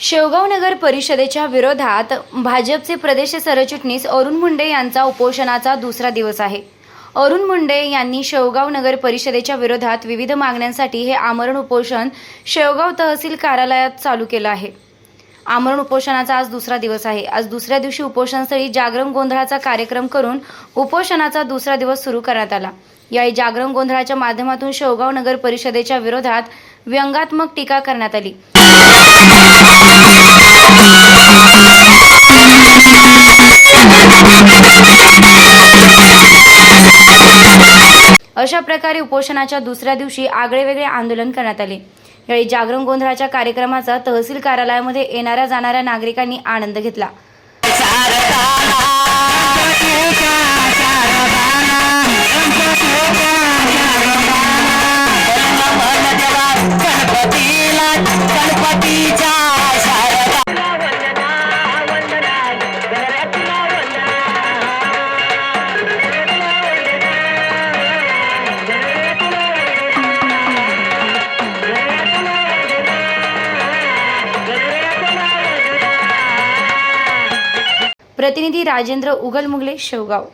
शेवगाव नगर परिषदेच्या विरोधात भाजपचे प्रदेश सरचिटणीस अरुण मुंडे यांचा उपोषणाचा दुसरा दिवस आहे. अरुण मुंडे यांनी शेवगाव नगर परिषदेच्या विरोधात विविध मागण्यांसाठी हे आमरण उपोषण शेवगाव तहसील कार्यालयात चालू केलं आहे. आमरण उपोषणाचा आज दुसरा दिवस आहे. आज दुसऱ्या दिवशी उपोषणस्थळी जागरण गोंधळाचा कार्यक्रम करून उपोषणाचा दुसरा दिवस सुरू करण्यात आला. यावेळी जागरण गोंधळाच्या माध्यमातून शेवगाव नगर परिषदेच्या विरोधात व्यंगात्मक टीका करण्यात आली. अशा प्रकारे उपोषणाच्या दुसऱ्या दिवशी आगळेवेगळे आंदोलन करण्यात आले. यावेळी जागरण गोंधळाच्या कार्यक्रमाचा तहसील कार्यालयामध्ये येणाऱ्या जाणाऱ्या नागरिकांनी आनंद घेतला. प्रतिनिधी राजेंद्र उगल मुगले शेवगाव.